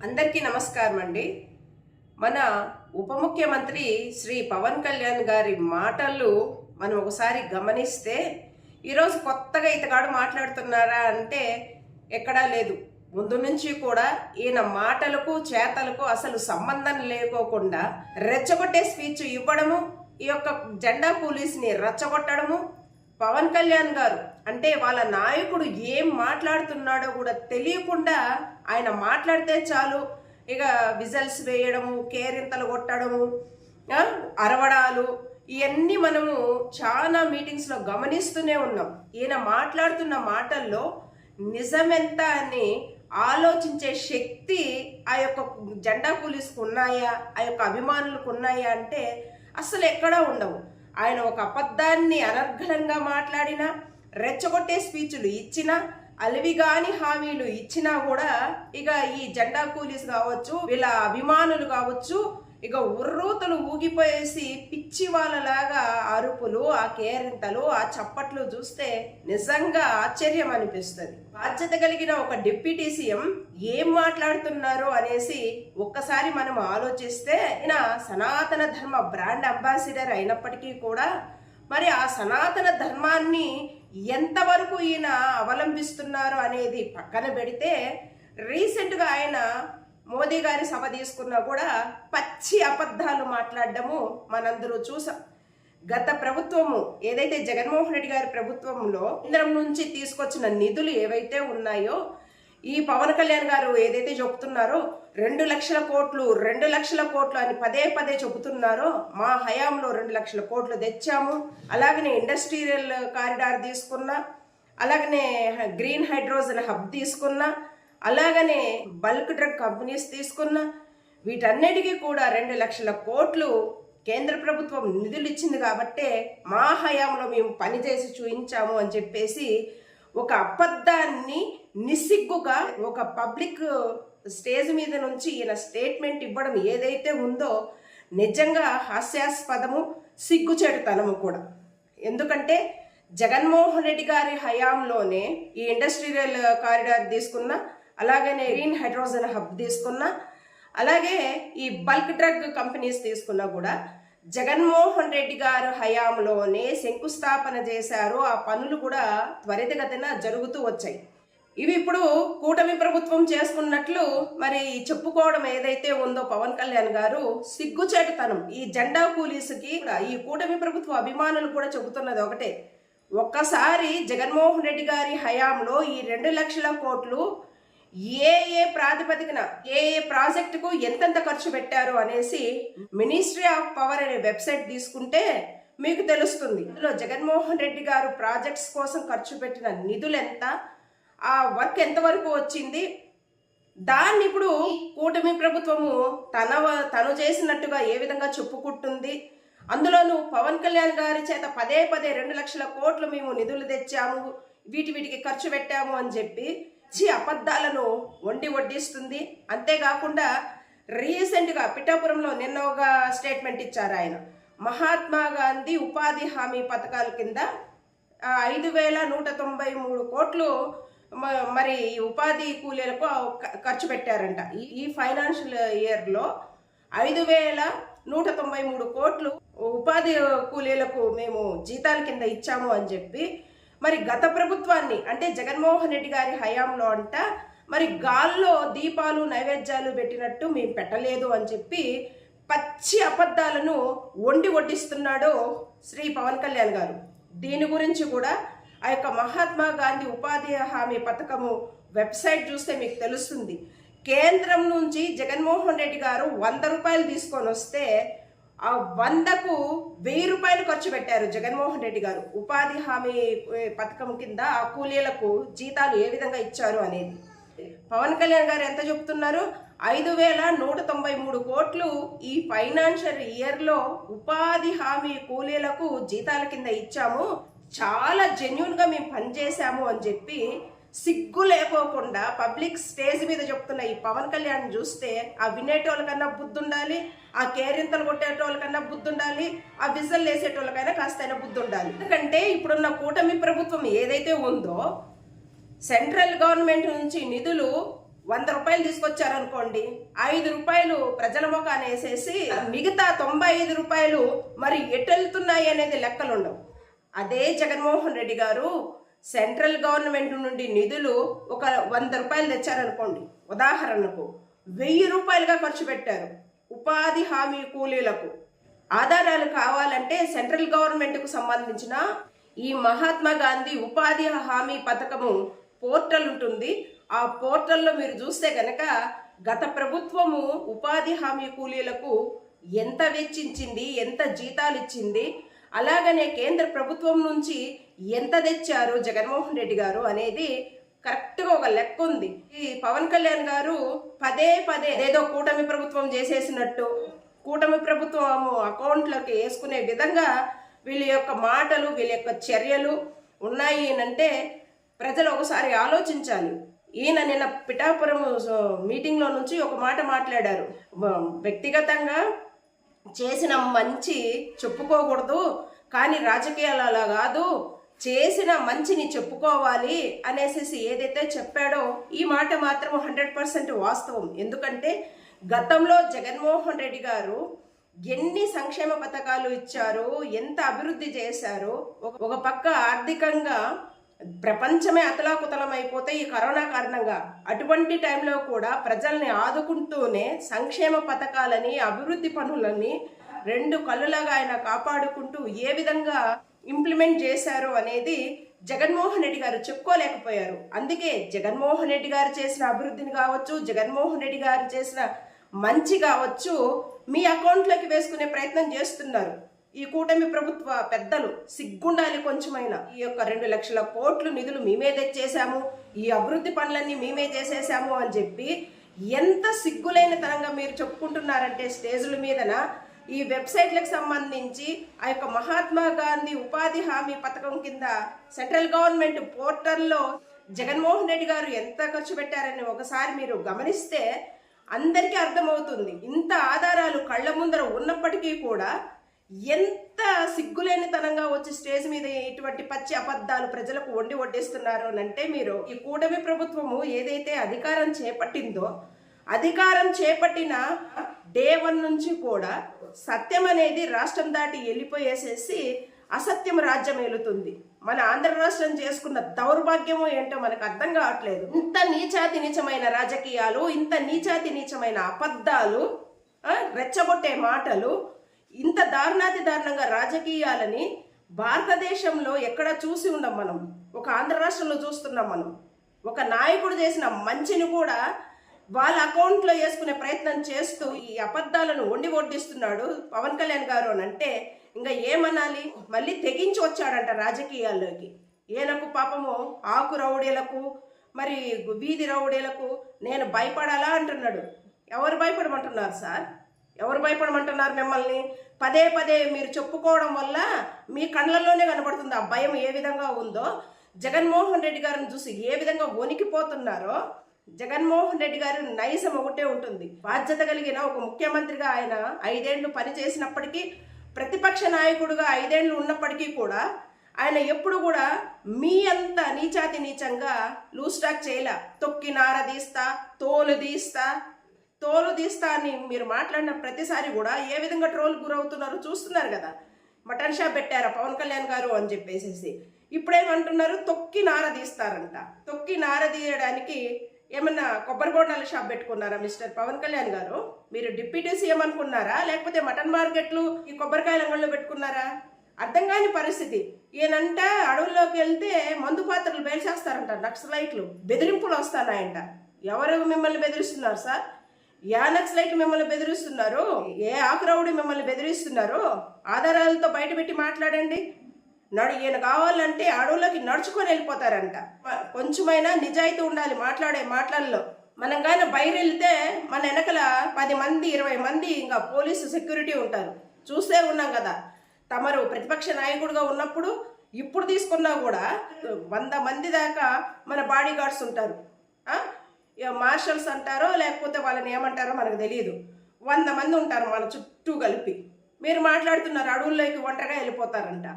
అందరికీ నమస్కారం అండి మన ఉప ముఖ్యమంత్రి శ్రీ పవన్ కళ్యాణ్ గారి మాటలు మనం ఒకసారి గమనిస్తే ఈరోజు కొత్తగా ఇతగాడు మాట్లాడుతున్నారా అంటే ఎక్కడా లేదు. ముందు నుంచి కూడా ఈయన మాటలకు చేతలకు అసలు సంబంధం లేకోకుండా రెచ్చగొట్టే స్పీచ్ ఇవ్వడము ఈ యొక్క జెండా పోలీస్ని రెచ్చగొట్టడము పవన్ కళ్యాణ్ గారు అంటే వాళ్ళ నాయకుడు ఏం మాట్లాడుతున్నాడో కూడా తెలియకుండా ఆయన మాట్లాడితే చాలు. ఇక విజల్స్ వేయడము కేరింతలు కొట్టడము అరవడాలు ఇవన్నీ మనము చాలా మీటింగ్స్లో గమనిస్తూనే ఉన్నాం. ఈయన మాట్లాడుతున్న మాటల్లో నిజమెంత అని ఆలోచించే శక్తి ఆ యొక్క జెండా పోలీసుకు ఉన్నాయా ఆ యొక్క అభిమానులకు ఉన్నాయా అంటే అసలు ఎక్కడా ఉండవు. ఆయన ఒక అబద్ధాన్ని అనర్ఘలంగా మాట్లాడినా రెచ్చగొట్టే స్పీచ్లు ఇచ్చినా అలివిగాని హామీలు ఇచ్చినా కూడా ఇక ఈ జెండా కూలీస్ కావచ్చు వీళ్ళ అభిమానులు కావచ్చు ఇక ఉర్రూతలు ఊగిపోయేసి పిచ్చి వాళ్ళలాగా అరుపులు ఆ కేరింతలు ఆ చప్పట్లు చూస్తే నిజంగా ఆశ్చర్యం అనిపిస్తుంది. బాధ్యత కలిగిన ఒక డిప్యూటీ సీఎం ఏం మాట్లాడుతున్నారు అనేసి ఒక్కసారి మనం ఆలోచిస్తే ఈయన సనాతన ధర్మ బ్రాండ్ అంబాసిడర్ అయినప్పటికీ కూడా మరి ఆ సనాతన ధర్మాన్ని ఎంతవరకు ఈయన అవలంబిస్తున్నారు అనేది పక్కన పెడితే రీసెంట్గా ఆయన మోదీ గారి సభ తీసుకున్నా కూడా పచ్చి అబద్ధాలు మాట్లాడడము మనందరూ చూసాం. గత ప్రభుత్వము ఏదైతే జగన్మోహన్ రెడ్డి గారి ప్రభుత్వంలో కేంద్రం నుంచి తీసుకొచ్చిన నిధులు ఏవైతే ఉన్నాయో ఈ పవన్ కళ్యాణ్ గారు ఏదైతే చెబుతున్నారో రెండు లక్షల కోట్లు రెండు లక్షల కోట్లు అని పదే పదే చెబుతున్నారో మా హయాంలో రెండు లక్షల కోట్లు తెచ్చాము. అలాగనే ఇండస్ట్రియల్ కారిడార్ తీసుకున్నా అలాగనే గ్రీన్ హైడ్రోజన్ హబ్ తీసుకున్నా అలాగనే బల్క్ డ్రగ్ కంపెనీస్ తీసుకున్నా వీటన్నిటికీ కూడా రెండు లక్షల కోట్లు కేంద్ర ప్రభుత్వం నిధులు ఇచ్చింది కాబట్టే మా హయాంలో మేము పనిచేసి చూయించాము అని చెప్పేసి ఒక అబద్ధాన్ని నిస్సిగ్గుగా ఒక పబ్లిక్ స్టేజ్ మీద నుంచి ఈయన స్టేట్మెంట్ ఇవ్వడం ఏదైతే ఉందో నిజంగా హాస్యాస్పదము సిగ్గుచేటుతనము కూడా. ఎందుకంటే జగన్మోహన్ రెడ్డి గారి హయాంలోనే ఈ ఇండస్ట్రియల్ కారిడార్ తీసుకున్న అలాగనే గ్రీన్ హైడ్రోజన్ హబ్ తీసుకున్న అలాగే ఈ బల్క్ డ్రగ్ కంపెనీస్ తీసుకున్నా కూడా జగన్మోహన్ రెడ్డి గారు హయాంలోనే శంకుస్థాపన చేశారు. ఆ పనులు కూడా త్వరితగతిన జరుగుతూ వచ్చాయి. ఇవి ఇప్పుడు కూటమి ప్రభుత్వం చేసుకున్నట్లు మరి చెప్పుకోవడం ఏదైతే ఉందో పవన్ కళ్యాణ్ గారు సిగ్గుచేటుతనం. ఈ జెండా కూలీసుకి కూడా ఈ కూటమి ప్రభుత్వ అభిమానులు కూడా చెబుతున్నది ఒకటే. ఒక్కసారి జగన్మోహన్ రెడ్డి గారి హయాంలో ఈ రెండు లక్షల కోట్లు ఏ ఏ ప్రాతిపదికన ఏ ఏ ప్రాజెక్టుకు ఎంతెంత ఖర్చు పెట్టారు అనేసి మినిస్ట్రీ ఆఫ్ పవర్ అనే వెబ్సైట్ తీసుకుంటే మీకు తెలుస్తుంది. ఇందులో జగన్మోహన్ రెడ్డి గారు ప్రాజెక్ట్స్ కోసం ఖర్చు పెట్టిన నిధులు ఎంత ఆ వర్క్ ఎంతవరకు వచ్చింది దాన్ని ఇప్పుడు కూటమి ప్రభుత్వము తన తను చేసినట్టుగా ఏ విధంగా చెప్పుకుంటుంది అందులోనూ పవన్ కళ్యాణ్ గారి చేత పదే పదే రెండు లక్షల కోట్లు మేము నిధులు తెచ్చాము వీటి వీటికి ఖర్చు పెట్టాము అని చెప్పి చి అబద్ధాలను వండి వడ్డిస్తుంది. అంతేకాకుండా రీసెంట్గా పిఠాపురంలో నిన్న ఒక స్టేట్మెంట్ ఇచ్చారు ఆయన. మహాత్మా గాంధీ ఉపాధి హామీ పథకాల కింద ఐదు వేల నూట తొంభై మూడు కోట్లు మ- మరి ఈ ఉపాధి కూలీలకు ఖర్చు పెట్టారంట. ఈ ఫైనాన్షియల్ ఇయర్లో ఐదు వేల నూట తొంభై మూడు కోట్లు ఉపాధి కూలీలకు మేము జీతాల కింద ఇచ్చాము అని చెప్పి మరి గత ప్రభుత్వాన్ని అంటే జగన్మోహన్ రెడ్డి గారి హయాంలో అంట మరి గాల్లో దీపాలు నైవేద్యాలు పెట్టినట్టు మేము పెట్టలేదు అని చెప్పి పచ్చి అబద్ధాలను వండి వడ్డిస్తున్నాడు శ్రీ పవన్ కళ్యాణ్ గారు. దీని గురించి కూడా ఆ యొక్క మహాత్మా గాంధీ ఉపాధి హామీ పథకము వెబ్సైట్ చూస్తే మీకు తెలుస్తుంది. కేంద్రం నుంచి జగన్మోహన్ రెడ్డి గారు వంద రూపాయలు తీసుకొని వస్తే ఆ వందకు వెయ్యి రూపాయలు ఖర్చు పెట్టారు జగన్మోహన్ రెడ్డి గారు. ఉపాధి హామీ పథకం కింద ఆ కూలీలకు జీతాలు ఏ విధంగా ఇచ్చారు అనేది. పవన్ కళ్యాణ్ గారు ఎంత చెప్తున్నారు? ఐదు వేల నూట తొంభై మూడు కోట్లు ఈ ఫైనాన్షియల్ ఇయర్లో ఉపాధి హామీ కూలీలకు జీతాల కింద ఇచ్చాము. చాలా జెన్యున్గా మేము పనిచేశాము అని చెప్పి సిగ్గు లేకోకుండా పబ్లిక్ స్టేజ్ మీద చెప్తున్న ఈ పవన్ కళ్యాణ్ చూస్తే ఆ వినేటోళ్ళకన్నా బుద్ధి ఉండాలి ఆ కేరింతలు కొట్టేటోళ్ళకన్నా బుద్ధి ఉండాలి ఆ విజల్ వేసేటోళ్ళకైనా కాస్తైనా బుద్ధి ఉండాలి ఎందుకంటే ఇప్పుడున్న కూటమి ప్రభుత్వం ఏదైతే ఉందో సెంట్రల్ గవర్నమెంట్ నుంచి నిధులు వంద రూపాయలు తీసుకొచ్చారనుకోండి ఐదు రూపాయలు ప్రజల ముఖాన్ని వేసేసి మిగతా తొంభై ఐదు రూపాయలు మరి ఎటు వెళ్తున్నాయి అనేది లెక్కలు ఉండవు అదే జగన్మోహన్ రెడ్డి గారు సెంట్రల్ గవర్నమెంట్ నుండి నిధులు ఒక వంద రూపాయలు తెచ్చారనుకోండి ఉదాహరణకు వెయ్యి రూపాయలుగా ఖర్చు పెట్టారు. ఉపాధి హామీ కూలీలకు ఆధారాలు కావాలంటే సెంట్రల్ గవర్నమెంట్కు సంబంధించిన ఈ మహాత్మా గాంధీ ఉపాధి హామీ పథకము పోర్టల్ ఉంటుంది. ఆ పోర్టల్లో మీరు చూస్తే కనుక గత ప్రభుత్వము ఉపాధి హామీ కూలీలకు ఎంత వెచ్చించింది ఎంత జీతాలు ఇచ్చింది అలాగనే కేంద్ర ప్రభుత్వం నుంచి ఎంత తెచ్చారు జగన్మోహన్ రెడ్డి గారు అనేది కరెక్ట్గా ఒక లెక్క ఉంది. ఈ పవన్ కళ్యాణ్ గారు పదే పదే ఏదో కూటమి ప్రభుత్వం చేసేసినట్టు కూటమి ప్రభుత్వం అకౌంట్లోకి వేసుకునే విధంగా వీళ్ళ యొక్క మాటలు వీళ్ళ యొక్క చర్యలు ఉన్నాయి అంటే ప్రజలు ఒకసారి ఆలోచించాలి. ఈయన నిన్న పిఠాపురం మీటింగ్లో నుంచి ఒక మాట మాట్లాడారు. వ్యక్తిగతంగా చేసిన మంచి చెప్పుకోకూడదు కానీ రాజకీయాలు అలా కాదు చేసిన మంచిని చెప్పుకోవాలి అనేసి ఏదైతే చెప్పాడో ఈ మాట మాత్రం హండ్రెడ్ పర్సెంట్ వాస్తవం. ఎందుకంటే గతంలో జగన్మోహన్ రెడ్డి గారు ఎన్ని సంక్షేమ పథకాలు ఇచ్చారు ఎంత అభివృద్ధి చేశారు ఒక- పక్క ఆర్థికంగా ప్రపంచమే అతలాకుతలం అయిపోతే ఈ కరోనా కారణంగా అటువంటి టైంలో కూడా ప్రజల్ని ఆదుకుంటూనే సంక్షేమ పథకాలని అభివృద్ధి పనులని రెండు కళ్ళులాగా ఆయన కాపాడుకుంటూ ఏ విధంగా ఇంప్లిమెంట్ చేశారు అనేది జగన్మోహన్ రెడ్డి గారు చెప్పుకోలేకపోయారు. అందుకే జగన్మోహన్ రెడ్డి గారు చేసిన అభివృద్ధిని కావచ్చు జగన్మోహన్ రెడ్డి గారు చేసిన మంచి కావచ్చు మీ అకౌంట్లోకి వేసుకునే ప్రయత్నం చేస్తున్నారు. ఈ కూటమి ప్రభుత్వ పెద్దలు సిగ్గుండాలి కొంచెమైనా. ఈ యొక్క రెండు లక్షల కోట్లు నిధులు మేమే తెచ్చేసాము ఈ అభివృద్ధి పనులన్నీ మేమే చేసేసాము అని చెప్పి ఎంత సిగ్గులైన తరంగా మీరు చెప్పుకుంటున్నారంటే స్టేజ్ల మీదన? ఈ వెబ్సైట్లకు సంబంధించి ఆ యొక్క మహాత్మా గాంధీ ఉపాధి హామీ పథకం కింద సెంట్రల్ గవర్నమెంట్ పోర్టల్లో జగన్మోహన్ రెడ్డి గారు ఎంత ఖర్చు పెట్టారని ఒకసారి మీరు గమనిస్తే అందరికీ అర్థమవుతుంది. ఇంత ఆధారాలు కళ్ళ ముందర ఉన్నప్పటికీ కూడా ఎంత సిగ్గులేనితనంగా వచ్చి స్టేజ్ మీద ఇటువంటి పచ్చి అబద్ధాలు ప్రజలకు వండి వడ్డిస్తున్నారు అని అంటే మీరు ఈ కూటమి ప్రభుత్వము ఏదైతే అధికారం చేపట్టిందో అధికారం చేపట్టిన డే వన్ నుంచి కూడా సత్యం అనేది రాష్ట్రం దాటి వెళ్ళిపోయేసేసి అసత్యం రాజ్యం ఏలుతుంది. మన ఆంధ్ర రాష్ట్రం చేసుకున్న దౌర్భాగ్యము ఏంటో మనకు అర్థం కావట్లేదు. ఇంత నీచాతి నీచమైన రాజకీయాలు ఇంత నీచాతి నీచమైన అబద్ధాలు రెచ్చగొట్టే మాటలు ఇంత దారుణాతి దారుణంగా రాజకీయాలని భారతదేశంలో ఎక్కడ చూసి ఉండం మనం? ఒక ఆంధ్ర రాష్ట్రంలో చూస్తున్నాం మనం. ఒక నాయకుడు చేసిన మంచిని కూడా వాళ్ళ అకౌంట్లో వేసుకునే ప్రయత్నం చేస్తూ ఈ అబద్ధాలను వండి వడ్డిస్తున్నాడు పవన్ కళ్యాణ్ గారు అని అంటే ఇంకా ఏమనాలి? మళ్ళీ తెగించి వచ్చాడంట రాజకీయాల్లోకి. ఈయనకు పాపము ఆకు రౌడీలకు మరి వీధి రౌడీలకు నేను భయపడాలా అంటున్నాడు. ఎవరు భయపడమంటున్నారు సార్? ఎవరు భయపడమంటున్నారు మిమ్మల్ని? పదే పదే మీరు చెప్పుకోవడం వల్ల మీ కళ్ళల్లోనే కనబడుతుంది ఆ భయం ఏ విధంగా ఉందో. జగన్మోహన్ రెడ్డి గారిని చూసి ఏ విధంగా వణికిపోతున్నారో జగన్మోహన్ రెడ్డి గారి నైజం ఒకటే ఉంటుంది. బాధ్యత కలిగిన ఒక ముఖ్యమంత్రిగా ఆయన ఐదేళ్ళు పనిచేసినప్పటికీ ప్రతిపక్ష నాయకుడుగా ఐదేళ్ళు ఉన్నప్పటికీ కూడా ఆయన ఎప్పుడు కూడా మీ అంత నీచాతి నీచంగా లూస్టాక్ చేయలే. తొక్కి నార తీస్తా తోలు తీస్తా. తోలు తీస్తా అని మీరు మాట్లాడిన ప్రతిసారి కూడా ఏ విధంగా ట్రోల్ గురవుతున్నారో చూస్తున్నారు కదా. మటన్ షాప్ పెట్టారా పవన్ కళ్యాణ్ గారు అని చెప్పేసేసి. ఇప్పుడేమంటున్నారు? తొక్కి నార తీస్తారంట. తొక్కి నార తీయడానికి ఏమన్నా కొబ్బరి బోండాల షాప్ పెట్టుకున్నారా మిస్టర్ పవన్ కళ్యాణ్ గారు? మీరు డిప్యూటీ సీఎం అనుకున్నారా? లేకపోతే మటన్ మార్కెట్లు ఈ కొబ్బరికాయల అంగళ్ళు పెట్టుకున్నారా? అర్థం కాని పరిస్థితి. ఈయనంట అడవుల్లోకి వెళ్తే మందు పాత్రలు బయలుచేస్తారంట నక్సలైట్లు. బెదిరింపులు వస్తానాయంట ఎవరు మిమ్మల్ని బెదిరిస్తున్నారు సార్? యా నక్సలైట్ మిమ్మల్ని బెదిరిస్తున్నారు? ఏ ఆకురవుడి మిమ్మల్ని బెదిరిస్తున్నారు? ఆధారాలతో బయటపెట్టి మాట్లాడండి. నడు ఈయన కావాలంటే అడవులకి నడుచుకొని వెళ్ళిపోతారంట. కొంచెమైనా నిజాయితీ ఉండాలి మాట్లాడే మాటల్లో. మనం కానీ బయట వెళ్తే మన వెనకల పది మంది ఇరవై మంది ఇంకా పోలీసు సెక్యూరిటీ ఉంటారు. చూస్తే ఉన్నాం కదా. తమరు ప్రతిపక్ష నాయకుడిగా ఉన్నప్పుడు ఇప్పుడు తీసుకున్నా కూడా వంద మంది దాకా మన బాడీ గార్డ్స్ ఉంటారు మార్షల్స్ అంటారో లేకపోతే వాళ్ళని ఏమంటారో మనకు తెలియదు. వంద మంది ఉంటారు మన చుట్టూ కలిపి. మీరు మాట్లాడుతున్నారు అడవుల్లోకి ఒంటరిగా వెళ్ళిపోతారంట.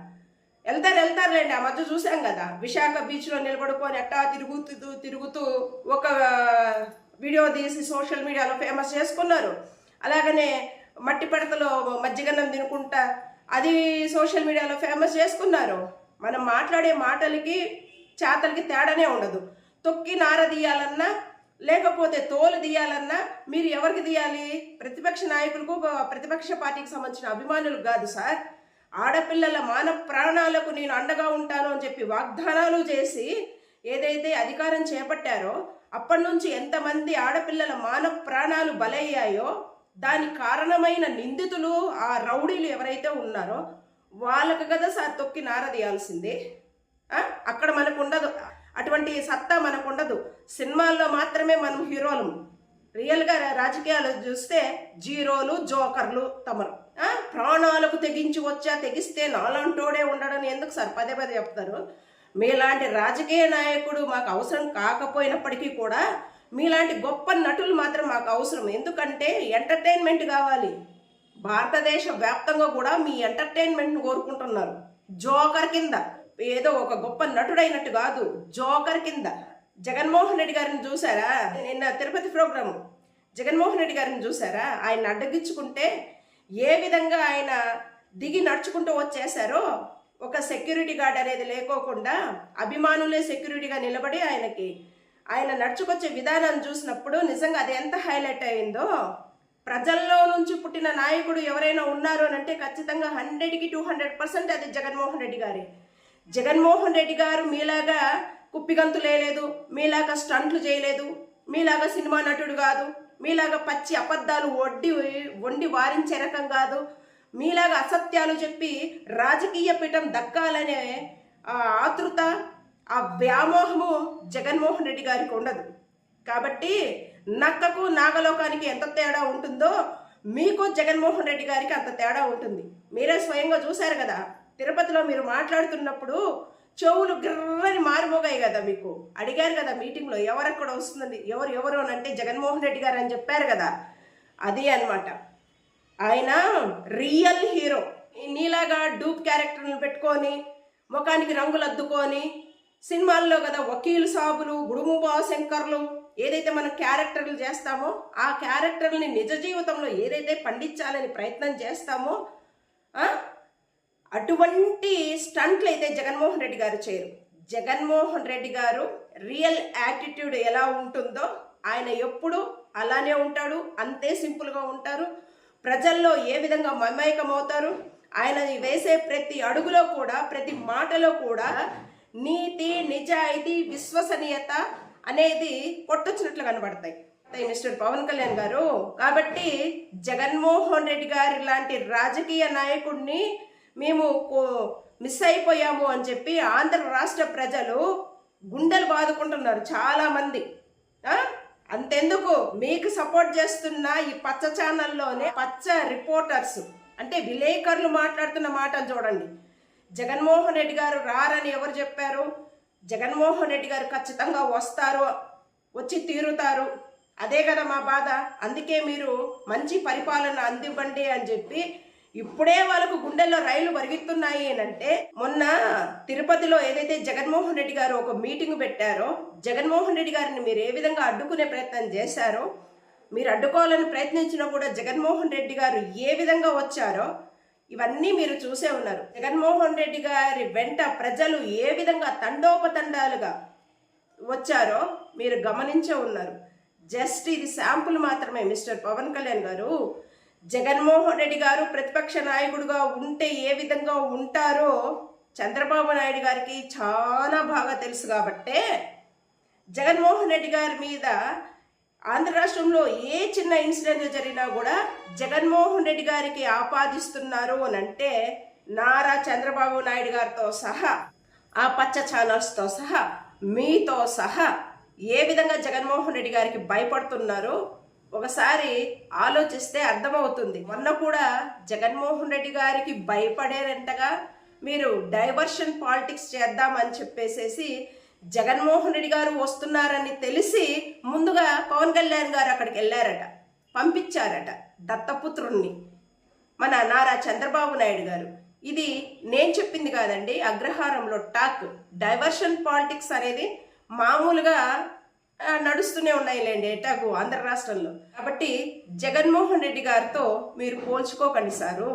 వెళ్తారు వెళ్తారులేండి. ఆ మధ్య చూసాం కదా విశాఖ బీచ్లో నిలబడుకొని అట్టా తిరుగుతూ తిరుగుతూ ఒక వీడియో తీసి సోషల్ మీడియాలో ఫేమస్ చేసుకున్నారు. అలాగనే మట్టి పడతలో మజ్జిగన్నం తినుకుంటా అది సోషల్ మీడియాలో ఫేమస్ చేసుకున్నారు. మనం మాట్లాడే మాటలకి చేతలకి తేడానే ఉండదు. తొక్కి నార తీయాలన్నా లేకపోతే తోలు తీయాలన్నా మీరు ఎవరికి తీయాలి? ప్రతిపక్ష నాయకులకు ప్రతిపక్ష పార్టీకి సంబంధించిన అభిమానులకు కాదు సార్. ఆడపిల్లల మాన ప్రాణాలకు నేను అండగా ఉంటాను అని చెప్పి వాగ్దానాలు చేసి ఏదైతే అధికారం చేపట్టారో అప్పటి నుంచి ఎంతమంది ఆడపిల్లల మాన ప్రాణాలు బలయ్యాయో దానికి కారణమైన నిందితులు ఆ రౌడీలు ఎవరైతే ఉన్నారో వాళ్ళకు కదా సార్ తొక్కి నారదీయాల్సిందే. అక్కడ మనకు ఉండదు అటువంటి సత్తా మనకు ఉండదు సినిమాల్లో మాత్రమే మనం హీరోలు. రియల్గా రా- రాజకీయాలు చూస్తే జీరోలు జోకర్లు తమరు. ఆ? ప్రాణాలకు తెగించి వచ్చా తెగిస్తే నాలంటోడే ఉండడని ఎందుకు సార్ పదే పదే చెప్తారు? మీలాంటి రాజకీయ నాయకుడు మాకు అవసరం కాకపోయినప్పటికీ కూడా మీలాంటి గొప్ప నటులు మాత్రం మాకు అవసరం. ఎందుకంటే ఎంటర్టైన్మెంట్ కావాలి. భారతదేశ వ్యాప్తంగా కూడా మీ ఎంటర్టైన్మెంట్ను కోరుకుంటున్నారు. జోకర్ కింద ఏదో ఒక గొప్ప నటుడైనట్టు కాదు జోకర్ కింద. జగన్మోహన్ రెడ్డి గారిని చూసారా? నిన్న తిరుపతి ప్రోగ్రాము. జగన్మోహన్ రెడ్డి గారిని చూసారా? ఆయన అడ్డగించుకుంటే ఏ విధంగా ఆయన దిగి నడుచుకుంటూ వచ్చేసారో ఒక సెక్యూరిటీ గార్డ్ అనేది లేకోకుండా అభిమానులే సెక్యూరిటీగా నిలబడి ఆయనకి ఆయన నడుచుకొచ్చే విధానం చూసినప్పుడు నిజంగా అది ఎంత హైలైట్ అయిందో. ప్రజల్లో నుంచి పుట్టిన నాయకుడు ఎవరైనా ఉన్నారు అని అంటే ఖచ్చితంగా హండ్రెడ్కి టూ హండ్రెడ్ పర్సెంట్ అది జగన్మోహన్ రెడ్డి గారే. జగన్మోహన్ రెడ్డి గారు మీలాగా కుప్పిగంతులు వేయలేదు మీలాగా స్టంట్లు చేయలేదు మీలాగా సినిమా నటుడు కాదు మీలాగా పచ్చి అబద్ధాలు వడ్డి వండి వారించే రకం కాదు. మీలాగా అసత్యాలు చెప్పి రాజకీయ పీఠం దక్కాలనే ఆ ఆతృత ఆ వ్యామోహము జగన్మోహన్ రెడ్డి గారికి ఉండదు. కాబట్టి నక్కకు నాగలోకానికి ఎంత తేడా ఉంటుందో మీకు జగన్మోహన్ రెడ్డి గారికి అంత తేడా ఉంటుంది. మీరే స్వయంగా చూశారు కదా తిరుపతిలో మీరు మాట్లాడుతున్నప్పుడు చెవులు గిర్రని మారిపోగాయి కదా మీకు. అడిగారు కదా మీటింగ్లో ఎవరెక్కడ వస్తుందని ఎవరు ఎవరు అని అంటే జగన్మోహన్ రెడ్డి గారు అని చెప్పారు కదా. అది అనమాట ఆయన రియల్ హీరో. నీలాగా డూప్ క్యారెక్టర్లను పెట్టుకొని ముఖానికి రంగులు అద్దుకొని సినిమాల్లో కదా వకీలు సాబులు గుడుముబా శంకర్లు ఏదైతే మనం క్యారెక్టర్లు చేస్తామో ఆ క్యారెక్టర్ని నిజ జీవితంలో ఏదైతే పండించాలని ప్రయత్నం చేస్తామో అటువంటి స్టంట్లు అయితే జగన్మోహన్ రెడ్డి గారు చేయరు. జగన్మోహన్ రెడ్డి గారు రియల్ యాటిట్యూడ్ ఎలా ఉంటుందో ఆయన ఎప్పుడు అలానే ఉంటాడు అంతే సింపుల్గా ఉంటారు. ప్రజల్లో ఏ విధంగా మమేకమవుతారు ఆయన వేసే ప్రతి అడుగులో కూడా ప్రతి మాటలో కూడా నీతి నిజాయితీ విశ్వసనీయత అనేది కొట్టొచ్చినట్లు కనబడతాయి. మిస్టర్ పవన్ కళ్యాణ్ గారు. కాబట్టి జగన్మోహన్ రెడ్డి గారి లాంటి రాజకీయ నాయకుడిని మేము కో- మిస్ అయిపోయాము అని చెప్పి ఆంధ్ర రాష్ట్ర ప్రజలు గుండెలు బాదుకుంటున్నారు చాలామంది అంతెందుకు? మీకు సపోర్ట్ చేస్తున్న ఈ పచ్చ ఛానల్లోనే పచ్చ రిపోర్టర్స్ అంటే విలేకరులు మాట్లాడుతున్న మాటలు చూడండి. జగన్మోహన్ రెడ్డి గారు రారని ఎవరు చెప్పారు? జగన్మోహన్ రెడ్డి గారు ఖచ్చితంగా వస్తారు వచ్చి తీరుతారు. అదే కదా మా బాధ. అందుకే మీరు మంచి పరిపాలన అందివ్వండి అని చెప్పి ఇప్పుడే వాళ్ళకు గుండెల్లో రైలు పరిగెత్తున్నాయి అని అంటే మొన్న తిరుపతిలో ఏదైతే జగన్మోహన్ రెడ్డి గారు ఒక మీటింగ్ పెట్టారో జగన్మోహన్ రెడ్డి గారిని మీరు ఏ విధంగా అడ్డుకునే ప్రయత్నం చేశారో మీరు అడ్డుకోవాలని ప్రయత్నించినా కూడా జగన్మోహన్ రెడ్డి గారు ఏ విధంగా వచ్చారో ఇవన్నీ మీరు చూసే ఉన్నారు. జగన్మోహన్ రెడ్డి గారి వెంట ప్రజలు ఏ విధంగా తండోపతండాలుగా వచ్చారో మీరు గమనించే ఉన్నారు. జస్ట్ ఇది శాంపుల్ మాత్రమే మిస్టర్ పవన్ కళ్యాణ్ గారు. జగన్మోహన్ రెడ్డి గారు ప్రతిపక్ష నాయకుడుగా ఉంటే ఏ విధంగా ఉంటారో చంద్రబాబు నాయుడు గారికి చాలా బాగా తెలుసు కాబట్టే జగన్మోహన్ రెడ్డి గారి మీద ఆంధ్ర రాష్ట్రంలో ఏ చిన్న ఇన్సిడెంట్ జరిగినా కూడా జగన్మోహన్ రెడ్డి గారికి ఆపాదిస్తున్నారు అని అంటే నారా చంద్రబాబు నాయుడు గారితో సహా ఆ పచ్చ ఛానల్స్తో సహా మీతో సహా ఏ విధంగా జగన్మోహన్ రెడ్డి గారికి భయపడుతున్నారో ఒకసారి ఆలోచిస్తే అర్థమవుతుంది. మొన్న కూడా జగన్మోహన్ రెడ్డి గారికి భయపడేరంటగా మీరు డైవర్షన్ పాలిటిక్స్ చేద్దామని చెప్పేసేసి జగన్మోహన్ రెడ్డి గారు వస్తున్నారని తెలిసి ముందుగా పవన్ కళ్యాణ్ గారు అక్కడికి వెళ్ళారట. పంపించారట దత్తపుత్రుణ్ణి మన నారా చంద్రబాబు నాయుడు గారు. ఇది నేను చెప్పింది కాదండి అగ్రహారంలో టాక్. డైవర్షన్ పాలిటిక్స్ అనేది మామూలుగా నడుస్తూనే ఉన్నాయిలేండి ఎటాకు ఆంధ్ర రాష్ట్రంలో. కాబట్టి జగన్మోహన్ రెడ్డి గారితో మీరు పోల్చుకోకండి సారు.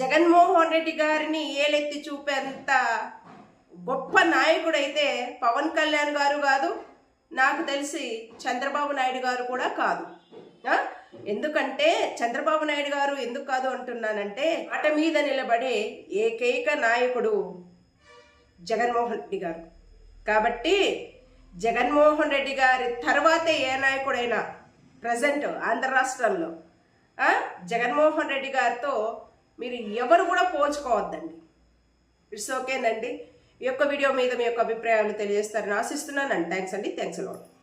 జగన్మోహన్ రెడ్డి గారిని ఏలెత్తి చూపేంత గొప్ప నాయకుడైతే పవన్ కళ్యాణ్ గారు కాదు నాకు తెలిసి చంద్రబాబు నాయుడు గారు కూడా కాదు. ఎందుకంటే చంద్రబాబు నాయుడు గారు ఎందుకు కాదు అంటున్నానంటే ఆట మీద నిలబడే ఏకైక నాయకుడు జగన్మోహన్ రెడ్డి గారు. కాబట్టి జగన్మోహన్ రెడ్డి గారి తర్వాతే ఏ నాయకుడైనా ప్రజెంట్ ఆంధ్ర రాష్ట్రంలో జగన్మోహన్ రెడ్డి గారితో మీరు ఎవరు కూడా పోల్చుకోవద్దండి. ఇట్స్ ఓకేనండి. ఈ యొక్క వీడియో మీద మీ యొక్క అభిప్రాయాలు తెలియజేస్తారని ఆశిస్తున్నాను అండ్ థ్యాంక్స్ అండి. Thanks a lot